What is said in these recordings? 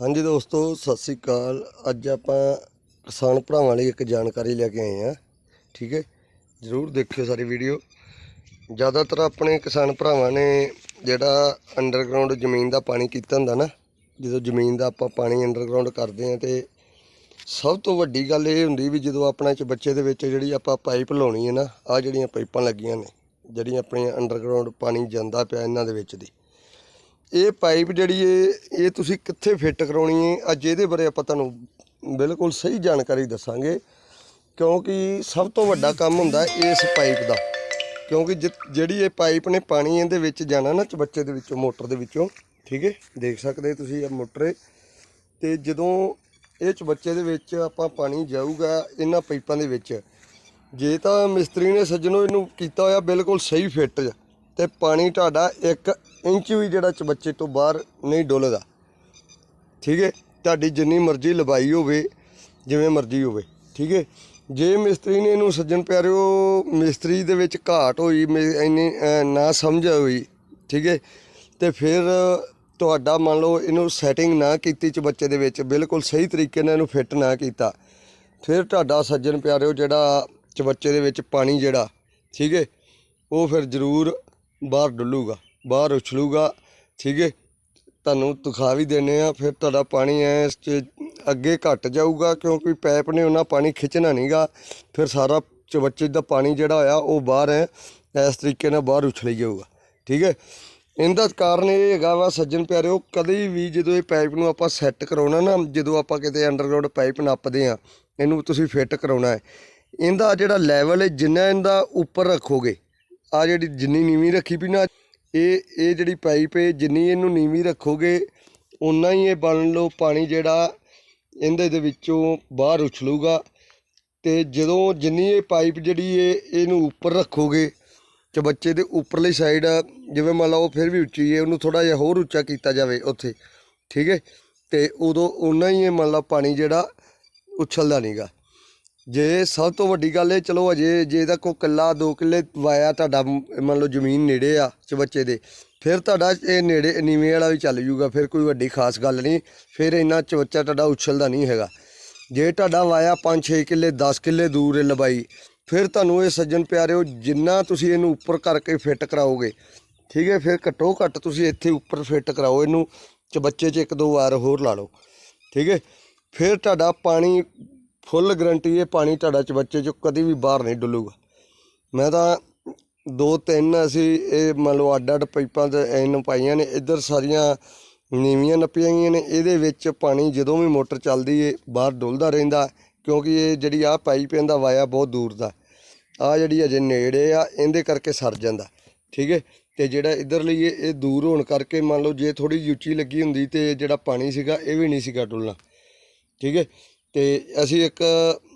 ਹਾਂਜੀ ਦੋਸਤੋ, ਸਤਿ ਸ੍ਰੀ ਅਕਾਲ। ਅੱਜ ਆਪਾਂ ਕਿਸਾਨ ਭਰਾਵਾਂ ਲਈ ਇੱਕ ਜਾਣਕਾਰੀ ਲੈ ਕੇ ਆਏ ਹਾਂ। ਠੀਕ ਹੈ? ਜ਼ਰੂਰ ਦੇਖਿਓ ਸਾਰੀ ਵੀਡੀਓ। ਜ਼ਿਆਦਾਤਰ ਆਪਣੇ ਕਿਸਾਨ ਭਰਾਵਾਂ ਨੇ ਜਿਹੜਾ ਅੰਡਰਗਰਾਉਂਡ ਜ਼ਮੀਨ ਦਾ ਪਾਣੀ ਕੀਤਾ ਹੁੰਦਾ ਨਾ, ਜਦੋਂ ਜ਼ਮੀਨ ਦਾ ਆਪਾਂ ਪਾਣੀ ਅੰਡਰਗਰਾਉਂਡ ਕਰਦੇ ਹਾਂ ਤੇ ਸਭ ਤੋਂ ਵੱਡੀ ਗੱਲ ਇਹ ਹੁੰਦੀ ਵੀ ਜਦੋਂ ਆਪਣਾ ਚ ਬੱਚੇ ਦੇ ਵਿੱਚ ਜਿਹੜੀ ਆਪਾਂ ਪਾਈਪ ਲਾਉਣੀ ਹੈ ਨਾ ਆ ਜਿਹੜੀਆਂ ਪਾਈਪਾਂ ਲੱਗੀਆਂ ਨੇ, ਜਿਹੜੀਆਂ ਆਪਣੀਆਂ ਅੰਡਰਗਰਾਉਂਡ ਪਾਣੀ ਜਾਂਦਾ ਪਿਆ ਇਹਨਾਂ ਦੇ ਵਿੱਚ ਦੀ। ਇਹ ਪਾਈਪ ਜਿਹੜੀ ਇਹ ਇਹ ਤੁਸੀਂ ਕਿੱਥੇ ਫਿੱਟ ਕਰਾਉਣੀ ਹੈ ਅੱਜ ਇਹਦੇ ਬਾਰੇ ਆਪਾਂ ਤੁਹਾਨੂੰ ਬਿਲਕੁਲ ਸਹੀ ਜਾਣਕਾਰੀ ਦੱਸਾਂਗੇ। ਕਿਉਂਕਿ ਸਭ ਤੋਂ ਵੱਡਾ ਕੰਮ ਹੁੰਦਾ ਇਸ ਪਾਈਪ ਦਾ। ਕਿਉਂਕਿ ਜਿ- ਜਿਹੜੀ ਇਹ ਪਾਈਪ ਨੇ ਪਾਣੀ ਇਹਦੇ ਵਿੱਚ ਜਾਣਾ ਨਾ ਚਬੱਚੇ ਦੇ ਵਿੱਚੋਂ, ਮੋਟਰ ਦੇ ਵਿੱਚੋਂ, ਠੀਕ ਹੈ ਦੇਖ ਸਕਦੇ ਤੁਸੀਂ ਇਹ ਮੋਟਰ ਹੈ ਤੇ ਜਦੋਂ ਇਹ ਚਬੱਚੇ ਦੇ ਵਿੱਚ ਆਪਾਂ ਪਾਣੀ ਜਾਊਗਾ ਇਹਨਾਂ ਪਾਈਪਾਂ ਦੇ ਵਿੱਚ, ਜੇ ਤਾਂ ਮਿਸਤਰੀ ਨੇ ਸੱਜਣੋ ਇਹਨੂੰ ਕੀਤਾ ਹੋਇਆ ਬਿਲਕੁਲ ਸਹੀ ਫਿੱਟ। ਤੇ ਪਾਣੀ ਤੁਹਾਡਾ 1 ਇੰਚ ਵੀ ਜਿਹੜਾ ਚਬੱਚੇ ਤੋਂ ਬਾਹਰ ਨਹੀਂ ਡੁੱਲਦਾ। ਠੀਕ ਹੈ? ਤੁਹਾਡੀ ਜਿੰਨੀ ਮਰਜ਼ੀ ਲਬਾਈ ਹੋਵੇ, ਜਿਵੇਂ ਮਰਜ਼ੀ ਹੋਵੇ। ਠੀਕ ਹੈ? ਜੇ ਮਿਸਤਰੀ ਨੇ ਇਹਨੂੰ ਸੱਜਣ ਪਿਆਰਿਓ, ਮਿਸਤਰੀ ਦੇ ਵਿੱਚ ਘਾਟ ਹੋਈ, ਮੇ- ਇੰਨੀ ਨਾ ਸਮਝ ਹੋਈ, ਠੀਕ ਹੈ? ਤੇ ਫਿਰ ਤੁਹਾਡਾ ਮੰਨ ਲਓ ਇਹਨੂੰ ਸੈਟਿੰਗ ਨਾ ਕੀਤੀ ਚ ਬੱਚੇ ਦੇ ਵਿੱਚ, ਬਿਲਕੁਲ ਸਹੀ ਤਰੀਕੇ ਨਾਲ ਇਹਨੂੰ ਫਿੱਟ ਨਾ ਕੀਤਾ। ਫਿਰ ਤੁਹਾਡਾ ਸੱਜਣ ਪਿਆਰਿਓ ਜਿਹੜਾ ਚਬੱਚੇ ਦੇ ਵਿੱਚ ਪਾਣੀ ਜਿਹੜਾ, ਠੀਕ ਹੈ? ਉਹ ਫਿਰ ਜ਼ਰੂਰ ਬਾਹਰ ਡੁੱਲੂਗਾ, ਬਾਹਰ ਉਛਲੂਗਾ, ਠੀਕ ਹੈ? ਤੁਹਾਨੂੰ ਦਿਖਾ ਵੀ ਦਿੰਨੇ ਆ ਫਿਰ ਤੁਹਾਡਾ ਪਾਣੀ ਐ ਇਸ 'ਚ ਅੱਗੇ ਘਟ ਜਾਊਗਾ, ਕਿਉਂਕਿ ਪਾਈਪ ਨੇ ਉਹਨਾਂ ਪਾਣੀ ਖਿੱਚਣਾ ਨਹੀਂਗਾ ਫਿਰ ਸਾਰਾ ਚਵੱਚੇ ਦਾ ਪਾਣੀ ਜਿਹੜਾ ਹੋਇਆ, ਉਹ ਬਾਹਰ ਹੈ, ਇਸ ਤਰੀਕੇ ਨਾਲ ਬਾਹਰ ਉਛਲੀ ਜਾਊਗਾ, ਠੀਕ ਹੈ? ਇਹਦਾ ਕਾਰਨ ਇਹ ਹੈਗਾ ਵਾ ਸੱਜਣ ਪਿਆਰਿਓ, ਕਦੇ ਵੀ ਜਦੋਂ ਇਹ ਪਾਈਪ ਨੂੰ ਆਪਾਂ ਸੈੱਟ ਕਰਾਉਣਾ ਨਾ, ਜਦੋਂ ਆਪਾਂ ਕਿਤੇ ਅੰਡਰਗਰਾਉਂਡ ਪਾਈਪ ਨੱਪਦੇ ਆ ਇਹਨੂੰ ਤੁਸੀਂ ਫਿੱਟ ਕਰਾਉਣਾ ਹੈ। ਇਹਦਾ ਜਿਹੜਾ ਲੈਵਲ ਹੈ, ਜਿੰਨਾ ਇਹਦਾ ਉੱਪਰ ਰੱਖੋਗੇ ਆ ਜਿਹੜੀ ਜਿੰਨੀ ਨੀਵੀਂ ਰੱਖੀ ਵੀ ਨਾ, ਇਹ ਇਹ ਜਿਹੜੀ ਪਾਈਪ ਹੈ, ਜਿੰਨੀ ਇਹਨੂੰ ਨੀਵੀਂ ਰੱਖੋਗੇ ਉਨਾ ਹੀ ਇਹ ਬਣ ਲਓ, ਪਾਣੀ ਜਿਹੜਾ ਇਹਦੇ ਦੇ ਵਿੱਚੋਂ ਬਾਹਰ ਉਛਲੂਗਾ। ਤੇ ਜਦੋਂ ਜਿੰਨੀ ਇਹ ਪਾਈਪ ਜਿਹੜੀ ਹੈ, ਇਹਨੂੰ ਉੱਪਰ ਰੱਖੋਗੇ, ਚਬੱਚੇ ਦੇ ਉੱਪਰਲੀ ਸਾਈਡ, ਜਿਵੇਂ ਮੰਨ ਲਓ ਫਿਰ ਵੀ ਉੱਚੀ ਹੈ, ਉਹਨੂੰ ਥੋੜਾ ਜਿਹਾ ਹੋਰ ਉੱਚਾ ਕੀਤਾ ਜਾਵੇ ਉੱਥੇ, ਠੀਕ ਹੈ? ਤੇ ਉਦੋਂ ਉਨਾ ਹੀ ਇਹ ਮੰਨ ਲਓ ਪਾਣੀ ਜਿਹੜਾ ਉਛਲਦਾ ਨਹੀਂਗਾ ਜੇ ਸਭ ਤੋਂ ਵੱਡੀ ਗੱਲ ਇਹ, ਚਲੋ ਅਜੇ, ਜੇ ਇਹਦਾ ਕੋਈ ਕਿੱਲਾ ਦੋ ਕਿੱਲੇ ਵਾਇਆ ਤੁਹਾਡਾ ਮ- ਮੰਨ ਲਓ ਜ਼ਮੀਨ ਨੇੜੇ ਆ ਚਬੱਚੇ ਦੇ, ਫਿਰ ਤੁਹਾਡਾ ਇਹ ਨੇੜੇ, ਨੀਵੇਂ ਵਾਲਾ ਵੀ ਚੱਲ ਜੂਗਾ, ਫਿਰ ਕੋਈ ਵੱਡੀ ਖਾਸ ਗੱਲ ਨਹੀਂ, ਫਿਰ ਇੰਨਾ ਚਬੱਚਾ ਤੁਹਾਡਾ ਉਛਲਦਾ ਨਹੀਂ ਹੈਗਾ। ਜੇ ਤੁਹਾਡਾ ਵਾਇਆ 5-6 ਕਿੱਲੇ 10 ਕਿੱਲੇ ਦੂਰ ਲਬਾਈ, ਫਿਰ ਤੁਹਾਨੂੰ ਇਹ ਸੱਜਣ ਪਿਆਰਿਓ, ਜਿੰਨਾ ਤੁਸੀਂ ਇਹਨੂੰ ਉੱਪਰ ਕਰਕੇ ਫਿੱਟ ਕਰਾਓਗੇ, ਠੀਕ ਹੈ, ਫਿਰ ਘੱਟੋ ਘੱਟ ਤੁਸੀਂ ਇੱਥੇ ਉੱਪਰ ਫਿੱਟ ਕਰਾਓ, ਇਹਨੂੰ ਚਬੱਚੇ 'ਚ ਇੱਕ ਦੋ ਵਾਰ ਹੋਰ ਲਾ ਲਓ, ਠੀਕ ਹੈ, ਫਿਰ ਤੁਹਾਡਾ ਪਾਣੀ ਫੁੱਲ ਗਰੰਟੀ ਇਹ ਪਾਣੀ ਤੁਹਾਡਾ ਚਬੱਚੇ 'ਚੋਂ ਕਦੀ ਵੀ ਬਾਹਰ ਨਹੀਂ ਡੁੱਲੂਗਾ। ਮੈਂ ਤਾਂ ਦੋ ਤਿੰਨ ਅਸੀਂ ਇਹ ਮੰਨ ਲਓ ਅੱਡ ਅੱਡ ਪਾਈਪਾਂ ਤੇ ਐਨ ਪਾਈਆਂ ਨੇ, ਇੱਧਰ ਸਾਰੀਆਂ ਨੀਵੀਆਂ ਨੱਪੀਆਂ ਗਈਆਂ ਨੇ, ਇਹਦੇ ਵਿੱਚ ਪਾਣੀ ਜਦੋਂ ਵੀ ਮੋਟਰ ਚੱਲਦੀ ਏ, ਬਾਹਰ ਡੁੱਲਦਾ ਰਹਿੰਦਾ, ਕਿਉਂਕਿ ਇਹ ਜਿਹੜੀ ਆ ਪਾਈਪ ਇਹਦਾ ਵਾਇਆ ਬਹੁਤ ਦੂਰ ਦਾ। ਆ ਜਿਹੜੀ ਅਜੇ ਨੇੜੇ ਆ, ਇਹਦੇ ਕਰਕੇ ਸਰ ਜਾਂਦਾ, ਠੀਕ ਹੈ ਤੇ ਜਿਹੜਾ ਇਧਰ ਲਈ ਇਹ ਦੂਰ ਹੋਣ ਕਰਕੇ ਮੰਨ ਲਓ ਜੇ ਥੋੜੀ ਜਿਹੀ ਉੱਚੀ ਲੱਗੀ ਹੁੰਦੀ ਤੇ ਜਿਹੜਾ ਪਾਣੀ ਸੀਗਾ, ਇਹ ਵੀ ਨਹੀਂ ਸੀਗਾ ਡੁੱਲਣਾ, ਠੀਕ ਹੈ ਤੇ ਅਸੀਂ ਇੱਕ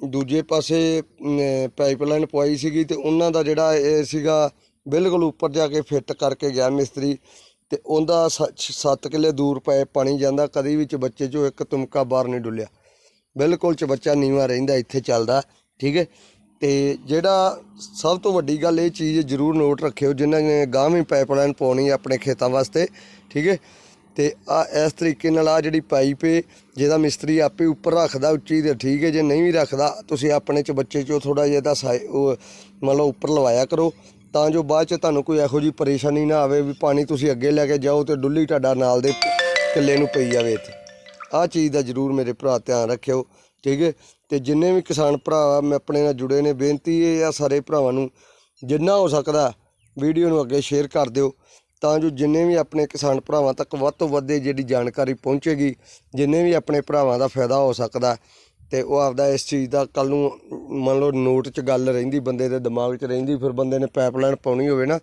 ਦੂਜੇ ਪਾਸੇ ਪਾਈਪਲਾਈਨ ਪਵਾਈ ਸੀਗੀ ਤੇ ਉਹਨਾਂ ਦਾ ਜਿਹੜਾ ਇਹ ਸੀਗਾ ਬਿਲਕੁਲ ਉੱਪਰ ਜਾ ਕੇ ਫਿੱਟ ਕਰਕੇ ਗਿਆ ਮਿਸਤਰੀ ਤੇ ਉਹਦਾ 7 ਕਿੱਲੇ ਦੂਰ ਪਏ ਪਾਣੀ ਜਾਂਦਾ, ਕਦੀ ਵੀ ਬੱਚੇ ਚੋਂ ਇੱਕ ਤੁਮਕਾ ਬਾਹਰ ਨਹੀਂ ਡੁੱਲਿਆ। ਬਿਲਕੁਲ ਚ ਬੱਚਾ ਨੀਵਾ ਰਹਿੰਦਾ, ਇੱਥੇ ਚੱਲਦਾ, ਠੀਕ ਹੈ? ਤੇ ਜਿਹੜਾ ਸਭ ਤੋਂ ਵੱਡੀ ਗੱਲ ਇਹ ਚੀਜ਼ ਜ਼ਰੂਰ ਨੋਟ ਰੱਖਿਓ, ਜਿਨ੍ਹਾਂ ਨੇ ਗਾਂਹ ਵੀ ਪਾਈਪਲਾਈਨ ਪਾਉਣੀ ਆਪਣੇ ਖੇਤਾਂ ਵਾਸਤੇ, ਠੀਕ ਹੈ? ਤੇ ਆ ਇਸ ਤਰੀਕੇ ਨਾਲ ਆ ਜਿਹੜੀ ਪਾਈਪ ਏ, ਜਿਹਦਾ ਮਿਸਤਰੀ ਆਪੇ ਉੱਪਰ ਰੱਖਦਾ ਉੱਚੀ ਤੇ ਠੀਕ ਹੈ ਜੇ ਨਹੀਂ ਵੀ ਰੱਖਦਾ, ਤੁਸੀਂ ਆਪਣੇ ਚ ਬੱਚੇ ਚੋਂ ਥੋੜਾ ਜਿਹਾ ਦਾ ਉਹ ਮੰਨ ਉੱਪਰ ਲਵਾਇਆ ਕਰੋ। ਤਾਂ ਜੋ ਬਾਅਦ ਚ ਤੁਹਾਨੂੰ ਕੋਈ ਇਹੋ ਜਿਹੀ ਪਰੇਸ਼ਾਨੀ ਨਾ ਆਵੇ ਵੀ ਪਾਣੀ ਤੁਸੀਂ ਅੱਗੇ ਲੈ ਕੇ ਜਾਓ ਤੇ ਡੁੱਲੀ ਤੁਹਾਡਾ ਨਾਲ ਦੇ ਕਿੱਲੇ ਨੂੰ ਪਈ ਜਾਵੇ ਇੱਥੇ। ਆਹ ਚੀਜ਼ ਦਾ ਜ਼ਰੂਰ ਮੇਰੇ ਭਰਾ ਧਿਆਨ ਰੱਖਿਓ, ਠੀਕ ਹੈ ਤੇ ਜਿੰਨੇ ਵੀ ਕਿਸਾਨ ਭਰਾ ਮੈਂ ਆਪਣੇ ਨਾਲ ਜੁੜੇ ਨੇ, ਬੇਨਤੀ ਹੈ ਆ ਸਾਰੇ ਭਰਾਵਾਂ ਨੂੰ, ਜਿੰਨਾ ਹੋ ਸਕਦਾ ਵੀਡੀਓ ਨੂੰ ਅੱਗੇ ਸ਼ੇਅਰ ਕਰ ਦਿਓ। ਤਾਂ ਜੋ ਜਿੰਨੇ ਵੀ ਆਪਣੇ ਕਿਸਾਨ ਭਰਾਵਾਂ ਤੱਕ ਵੱਧ ਤੋਂ ਵੱਧ ਜਿਹੜੀ ਜਾਣਕਾਰੀ ਪਹੁੰਚੇਗੀ, ਜਿੰਨੇ ਵੀ ਆਪਣੇ ਭਰਾਵਾਂ ਦਾ ਫਾਇਦਾ ਹੋ ਸਕਦਾ ਤੇ ਉਹ ਆਪਦਾ ਇਸ ਚੀਜ਼ ਦਾ ਕੱਲ ਨੂੰ ਮੰਨ ਲਓ ਨੋਟ 'ਚ ਗੱਲ ਰਹਿੰਦੀ, ਬੰਦੇ ਦੇ ਦਿਮਾਗ 'ਚ ਰਹਿੰਦੀ, ਫਿਰ ਬੰਦੇ ਨੇ ਪਾਈਪਲਾਈਨ ਪਾਉਣੀ ਹੋਵੇ ਨਾ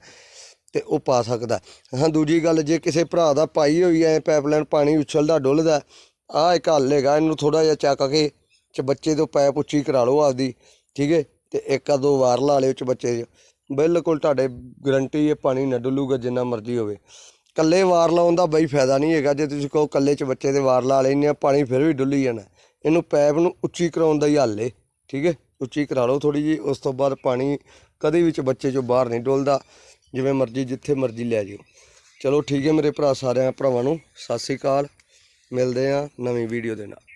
ਤੇ ਉਹ ਪਾ ਸਕਦਾ। ਹਾਂ, ਦੂਜੀ ਗੱਲ, ਜੇ ਕਿਸੇ ਭਰਾ ਦਾ ਪਾਈ ਹੋਈ ਐ ਪਾਈਪਲਾਈਨ ਪਾਣੀ ਉਛਲਦਾ, ਡੁੱਲਦਾ, ਆਹ ਇੱਕ ਹੱਲ ਹੈਗਾ, ਇਹਨੂੰ ਥੋੜਾ ਜਿਹਾ ਚੱਕ ਕੇ ਚ ਬੱਚੇ ਤੋਂ ਪਾਈਪ ਉੱਚੀ ਕਰਾ ਲਓ ਆਪਦੀ, ਠੀਕ ਹੈ ਤੇ ਇੱਕ ਆ ਦੋ ਵਾਰ ਲਾ ਲਿਓ ਚ ਬੱਚੇ ਬਿਲਕੁਲ ਤੁਹਾਡੇ ਗਰੰਟੀ ਹੈ ਪਾਣੀ ਨਾ ਡੁੱਲੂਗਾ ਜਿੰਨਾ ਮਰਜ਼ੀ ਹੋਵੇ। ਕੱਲੇ ਵਾਰ ਲਾਉਣ ਦਾ ਬਈ ਫਾਇਦਾ ਨਹੀਂ ਹੈਗਾ, ਜੇ ਤੁਸੀਂ ਕਹੋ ਕੱਲੇ ਚ ਬੱਚੇ ਦੇ ਵਾਰ ਲਾ ਲੈਣੇ ਆ, ਪਾਣੀ ਫਿਰ ਵੀ ਡੁੱਲੀ ਜਾਣਾ। ਇਹਨੂੰ ਪਾਈਪ ਨੂੰ ਉੱਚੀ ਕਰਾਉਣ ਦਾ ਹੀ ਹੱਲ ਏ, ਠੀਕ ਹੈ ਉੱਚੀ ਕਰਾ ਲਓ ਥੋੜੀ ਜੀ ਉਸ ਤੋਂ ਬਾਅਦ ਪਾਣੀ ਕਦੇ ਵਿੱਚ ਬੱਚੇ ਚੋਂ ਬਾਹਰ ਨਹੀਂ ਡੁੱਲਦਾ, ਜਿਵੇਂ ਮਰਜ਼ੀ, ਜਿੱਥੇ ਮਰਜ਼ੀ ਲੈ ਜਿਓ ਚਲੋ ਠੀਕ ਹੈ ਮੇਰੇ ਭਰਾ ਸਾਰਿਆਂ, ਭਰਾਵਾਂ ਨੂੰ, ਸਤਿ ਸ੍ਰੀ ਅਕਾਲ। ਮਿਲਦੇ ਆ ਨਵੀਂ ਵੀਡੀਓ ਦੇ ਨਾਲ।